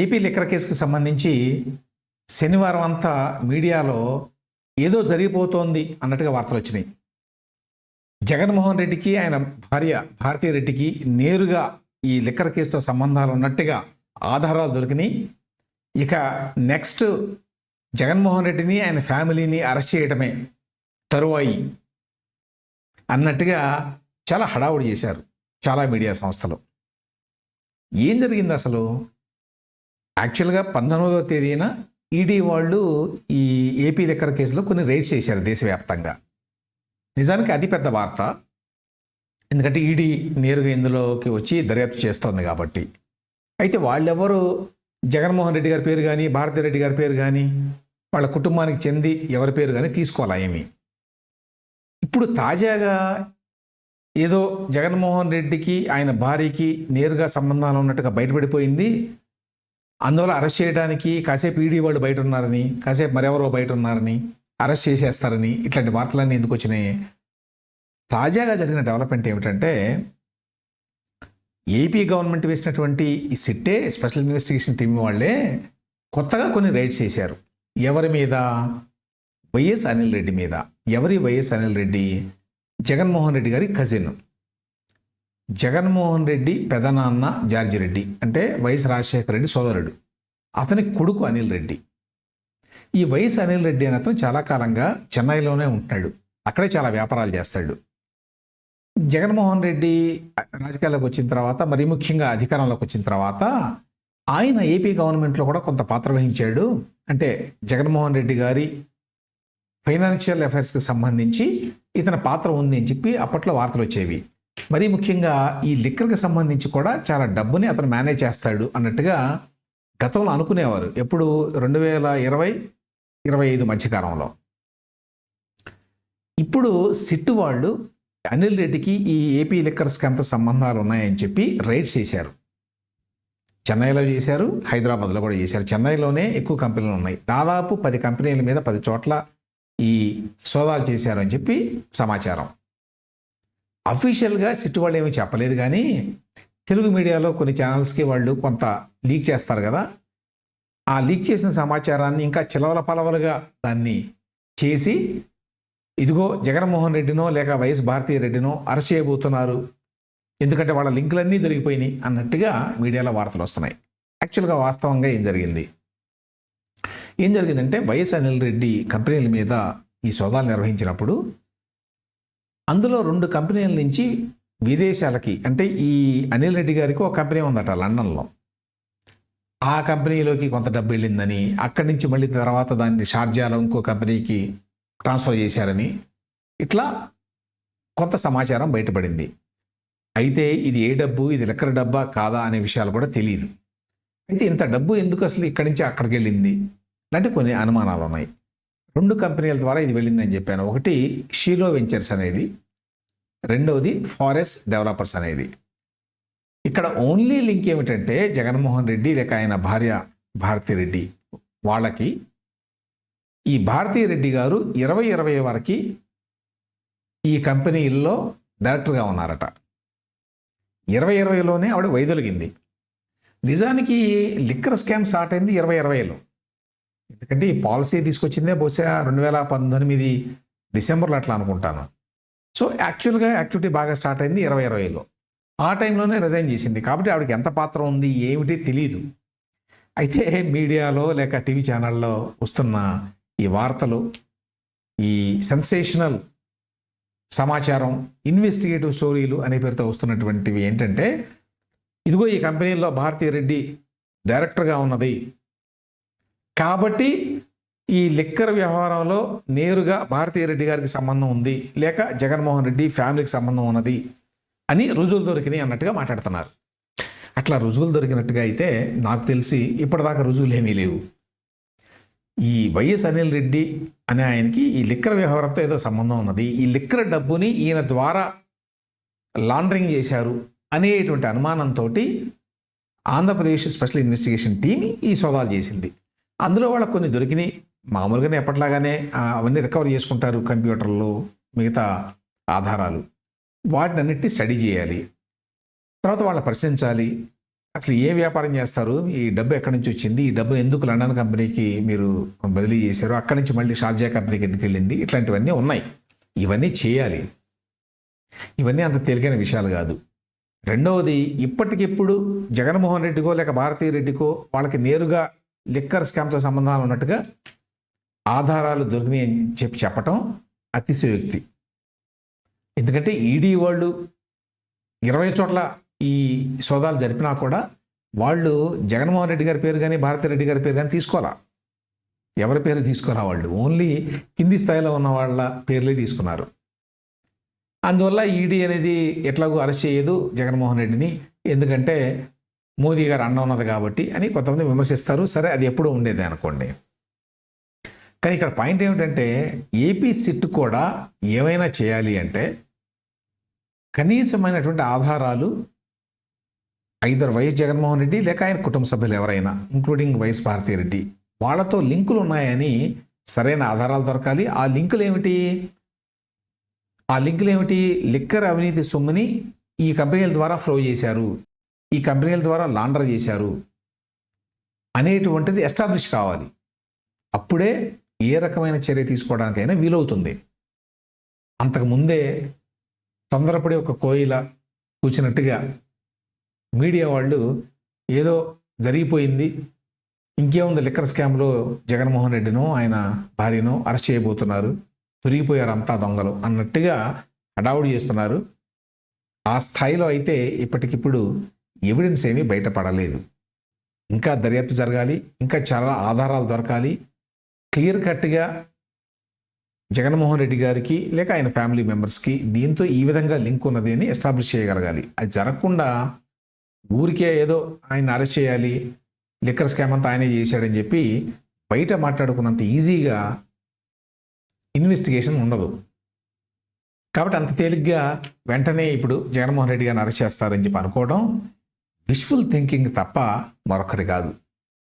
AP liquor కేసుకు సంబంధించి శనివారం అంతా మీడియాలో ఏదో జరిగిపోతోంది అన్నట్టుగా వార్తలు వచ్చినాయి. జగన్మోహన్ రెడ్డికి ఆయన భార్య భారతీ రెడ్డికి నేరుగా ఈ లిక్కర్ కేసుతో సంబంధాలు ఉన్నట్టుగా ఆధారాలు దొరికినాయి. ఇక నెక్స్ట్ జగన్మోహన్ రెడ్డిని ఆయన ఫ్యామిలీని అరెస్ట్ చేయడమే తరువాయి అన్నట్టుగా చాలా హడావుడి చేశారు చాలా మీడియా సంస్థలు. ఏం జరిగింది అసలు? యాక్చువల్గా పంతొమ్మిదవ తేదీన ఈడీ వాళ్ళు ఈ ఏపీ లిక్కర్ కేసులో కొన్ని రైడ్స్ చేశారు దేశవ్యాప్తంగా. నిజానికి అతిపెద్ద వార్త. ఎందుకంటే ఈడీ నేరుగా ఇందులోకి వచ్చి దర్యాప్తు చేస్తోంది కాబట్టి. అయితే వాళ్ళెవరు? జగన్మోహన్ రెడ్డి గారి పేరు కానీ భారతీ రెడ్డి గారి పేరు కానీ వాళ్ళ కుటుంబానికి చెంది ఎవరి పేరు కానీ తీసుకోవాలా ఏమి? ఇప్పుడు తాజాగా ఏదో జగన్మోహన్ రెడ్డికి ఆయన భార్యకి నేరుగా సంబంధాలు ఉన్నట్టుగా బయటపడిపోయింది అందువల్ల అరెస్ట్ చేయడానికి కాసేపు ఈడీ వాళ్ళు బయట ఉన్నారని కాసేపు మరెవరో బయట ఉన్నారని అరెస్ట్ చేసేస్తారని ఇట్లాంటి వార్తలన్నీ ఎందుకు వచ్చినాయి? తాజాగా జరిగిన డెవలప్మెంట్ ఏమిటంటే ఏపీ గవర్నమెంట్ వేసినటువంటి ఈ సిట్టే స్పెషల్ ఇన్వెస్టిగేషన్ టీం వాళ్ళే కొత్తగా కొన్ని రైడ్స్ చేశారు. ఎవరి మీద? వైఎస్ అనిల్ రెడ్డి మీద. ఎవరి వైఎస్ అనిల్ రెడ్డి? జగన్మోహన్ రెడ్డి గారి కజిన్. జగన్మోహన్ రెడ్డి పెదనాన్న జార్జి రెడ్డి అంటే వైఎస్ రాజశేఖర రెడ్డి సోదరుడు. అతని కొడుకు అనిల్ రెడ్డి. ఈ వైఎస్ అనిల్ రెడ్డి అని అతను చాలా కాలంగా చెన్నైలోనే ఉంటున్నాడు. అక్కడే చాలా వ్యాపారాలు చేస్తాడు. జగన్మోహన్ రెడ్డి రాజకీయాల్లోకి వచ్చిన తర్వాత మరి ముఖ్యంగా అధికారంలోకి వచ్చిన తర్వాత ఆయన ఏపీ గవర్నమెంట్లో కూడా కొంత పాత్ర వహించాడు. అంటే జగన్మోహన్ రెడ్డి గారి ఫైనాన్షియల్ అఫైర్స్కి సంబంధించి ఇతని పాత్ర ఉంది అని చెప్పి అప్పట్లో వార్తలు వచ్చేవి. మరీ ముఖ్యంగా ఈ లిక్కర్కి సంబంధించి కూడా చాలా డబ్బుని అతను మేనేజ్ చేస్తాడు అన్నట్టుగా గతంలో అనుకునేవారు. ఎప్పుడు రెండు వేల ఇరవై ఇరవై ఐదు మధ్యకాలంలో ఇప్పుడు సిట్టు వాళ్ళు అనిల్ రెడ్డికి ఈ ఏపీ లిక్కర్ స్కామ్తో సంబంధాలు ఉన్నాయని చెప్పి రైడ్స్ చేశారు. చెన్నైలో చేశారు హైదరాబాద్లో కూడా చేశారు. చెన్నైలోనే ఎక్కువ కంపెనీలు ఉన్నాయి. దాదాపు పది కంపెనీల మీద పది చోట్ల ఈ సోదాలు చేశారు అని చెప్పి సమాచారం. అఫీషియల్గా సిట్టు వాళ్ళు ఏమీ చెప్పలేదు కానీ తెలుగు మీడియాలో కొన్ని ఛానల్స్కి వాళ్ళు కొంత లీక్ చేస్తారు కదా. ఆ లీక్ చేసిన సమాచారాన్ని ఇంకా చిలవల పలవలుగా దాన్ని చేసి ఇదిగో జగన్మోహన్ రెడ్డినో లేక వైఎస్ భారతీయ రెడ్డినో అరెస్ట్ చేయబోతున్నారు. ఎందుకంటే వాళ్ళ లింకులన్నీ దొరికిపోయినాయి అన్నట్టుగా మీడియాలో వార్తలు వస్తున్నాయి. యాక్చువల్గా వాస్తవంగా ఏం జరిగింది? ఏం జరిగిందంటే వైఎస్ అనిల్ రెడ్డి కంపెనీల మీద ఈ సోదాలు నిర్వహించినప్పుడు అందులో రెండు కంపెనీల నుంచి విదేశాలకి అంటే ఈ అనిల్ రెడ్డి గారికి ఒక కంపెనీ ఉందట లండన్లో. ఆ కంపెనీలోకి కొంత డబ్బు వెళ్ళిందని అక్కడి నుంచి మళ్ళీ తర్వాత దాన్ని షార్జాలో ఇంకో కంపెనీకి ట్రాన్స్ఫర్ చేశారని ఇట్లా కొంత సమాచారం బయటపడింది. అయితే ఇది ఏ డబ్బు ఇది లెక్కర డబ్బా కాదా అనే విషయాలు కూడా తెలియదు అయితే ఇంత డబ్బు ఎందుకు అసలు ఇక్కడి నుంచి అక్కడికి వెళ్ళింది? ఇలాంటి కొన్ని అనుమానాలు ఉన్నాయి రెండు కంపెనీల ద్వారా ఇది వెళ్ళిందని చెప్పాను. ఒకటి షీలో వెంచర్స్ అనేది రెండవది ఫారెస్ట్ డెవలపర్స్ అనేది. ఇక్కడ ఓన్లీ లింక్ ఏమిటంటే జగన్మోహన్ రెడ్డి లేక ఆయన భార్య భారతీ రెడ్డి వాళ్ళకి ఈ భారతీ రెడ్డి గారు ఇరవై ఇరవై వరకు ఈ కంపెనీల్లో డైరెక్టర్గా ఉన్నారట. ఇరవై ఇరవైలోనే ఆవిడ వైదొలిగింది. నిజానికి లిక్కర్ స్కామ్ స్టార్ట్ అయింది ఇరవై ఇరవైలో. ఎందుకంటే ఈ పాలసీ తీసుకొచ్చిందే బహుశా రెండు వేల పంతొమ్మిది డిసెంబర్లో అట్లా అనుకుంటాను. సో యాక్చువల్గా యాక్టివిటీ బాగా స్టార్ట్ అయింది ఇరవై ఇరవైలో. ఆ టైంలోనే రిజైన్ చేసింది. కాబట్టి ఆవిడకి ఎంత పాత్ర ఉంది ఏమిటి తెలియదు అయితే మీడియాలో లేక టీవీ ఛానల్లో వస్తున్న ఈ వార్తలు ఈ సెన్సేషనల్ సమాచారం ఇన్వెస్టిగేటివ్ స్టోరీలు అనే పేరుతో వస్తున్నటువంటివి ఏంటంటే ఇదిగో ఈ కంపెనీలో భారతీయ రెడ్డి డైరెక్టర్గా ఉన్నది. కాబట్టి ఈ లిక్కర్ వ్యవహారంలో నేరుగా భారతీయ రెడ్డి గారికి సంబంధం ఉంది లేక జగన్మోహన్ రెడ్డి ఫ్యామిలీకి సంబంధం ఉన్నది అని రుజువులు దొరికినాయి అన్నట్టుగా మాట్లాడుతున్నారు. అట్లా రుజువులు దొరికినట్టుగా అయితే నాకు తెలిసి ఇప్పటిదాకా రుజువులు ఏమీ లేవు. ఈ వైఎస్ అనిల్ రెడ్డి అనే ఆయనకి ఈ లిక్కర్ వ్యవహారంతో ఏదో సంబంధం ఉన్నది. ఈ లిక్కర్ డబ్బుని ఈయన ద్వారా లాండరింగ్ చేశారు అనేటువంటి అనుమానంతో ఆంధ్రప్రదేశ్ స్పెషల్ ఇన్వెస్టిగేషన్ టీం ఈ సోదాలు చేసింది. అందులో వాళ్ళకు కొన్ని దొరికినాయి. మామూలుగానే ఎప్పటిలాగానే అవన్నీ రికవర్ చేసుకుంటారు కంప్యూటర్లు మిగతా ఆధారాలు. వాటిని అన్నిటిని స్టడీ చేయాలి. తర్వాత వాళ్ళని ప్రశ్నించాలి. అసలు ఏ వ్యాపారం చేస్తారు? ఈ డబ్బు ఎక్కడి నుంచి వచ్చింది? ఈ డబ్బు ఎందుకు లండన్ కంపెనీకి మీరు బదిలీ చేశారు అక్కడి నుంచి మళ్ళీ షార్జా కంపెనీకి ఎందుకు వెళ్ళింది? ఇట్లాంటివన్నీ ఉన్నాయి. ఇవన్నీ చేయాలి. ఇవన్నీ అంత తేలికైన విషయాలు కాదు. రెండవది ఇప్పటికిప్పుడు జగన్మోహన్ రెడ్డికో లేక భారతీయ రెడ్డికో వాళ్ళకి నేరుగా లిక్కర్ స్కామ్తో సంబంధాలు ఉన్నట్టుగా ఆధారాలు దొరికినాయి అని చెప్పి చెప్పటం అతిశయోక్తి. ఎందుకంటే ఈడీ వాళ్ళు ఇరవై చోట్ల ఈ సోదాలు జరిపినా కూడా వాళ్ళు జగన్మోహన్ రెడ్డి గారి పేరు కానీ భారతీ రెడ్డి గారి పేరు కానీ తీసుకోవాలా? ఎవరి పేరు తీసుకోరా వాళ్ళు? ఓన్లీ కింది స్థాయిలో ఉన్న వాళ్ళ పేర్లే తీసుకున్నారు. అందువల్ల ఈడీ అనేది ఎట్లాగో అరెస్ట్ చేయదు జగన్మోహన్ రెడ్డిని. ఎందుకంటే మోదీ గారు అన్న ఉన్నది కాబట్టి అని కొంతమంది విమర్శిస్తారు. సరే అది ఎప్పుడూ ఉండేది అనుకోండి. కానీ ఇక్కడ పాయింట్ ఏమిటంటే ఏపీ సిట్ కూడా ఏమైనా చేయాలి అంటే కనీసమైనటువంటి ఆధారాలు ఐదర్ వైఎస్ జగన్మోహన్ రెడ్డి లేక ఆయన కుటుంబ సభ్యులు ఎవరైనా ఇంక్లూడింగ్ వైఎస్ భారతీ రెడ్డి వాళ్ళతో లింకులు ఉన్నాయని సరైన ఆధారాలు దొరకాలి. ఆ లింకులు ఏమిటి ఆ లింకులు ఏమిటి లిక్కర్ అవినీతి సొమ్ముని ఈ కంపెనీల ద్వారా ఫ్లో చేశారు. ఈ కంపెనీల ద్వారా లాండర్ చేశారు అనేటువంటిది ఎస్టాబ్లిష్ కావాలి. అప్పుడే ఏ రకమైన చర్య తీసుకోవడానికైనా వీలవుతుంది. అంతకుముందే తొందరపడి ఒక కోయిల కూర్చున్నట్టుగా మీడియా వాళ్ళు ఏదో జరిగిపోయింది. ఇంకేముంది లిక్కర్ స్కామ్లో జగన్మోహన్ రెడ్డినో ఆయన భార్యనో అరెస్ట్ చేయబోతున్నారు. తొరిగిపోయారు అంతా దొంగలు అన్నట్టుగా హడావుడి చేస్తున్నారు. ఆ స్థాయిలో అయితే ఇప్పటికిప్పుడు ఎవిడెన్స్ ఏమీ బయటపడలేదు. ఇంకా దర్యాప్తు జరగాలి ఇంకా చాలా ఆధారాలు దొరకాలి. క్లియర్ కట్గా జగన్మోహన్ రెడ్డి గారికి లేక ఆయన ఫ్యామిలీ మెంబర్స్కి దీంతో ఈ విధంగా లింక్ ఉన్నది అని ఎస్టాబ్లిష్ చేయగలగాలి. అది జరగకుండా ఊరికే ఏదో ఆయన అరెస్ట్ చేయాలి లిక్కర్ స్కామ్ అంతా ఆయనే చేశాడని చెప్పి బయట మాట్లాడుకున్నంత ఈజీగా ఇన్వెస్టిగేషన్ ఉండదు. కాబట్టి అంత తేలిగ్గా వెంటనే ఇప్పుడు జగన్మోహన్ రెడ్డి గారిని అరెస్ట్ చేస్తారని చెప్పి అనుకోవడం విష్ఫుల్ థింకింగ్ తప్ప మరొకటి కాదు.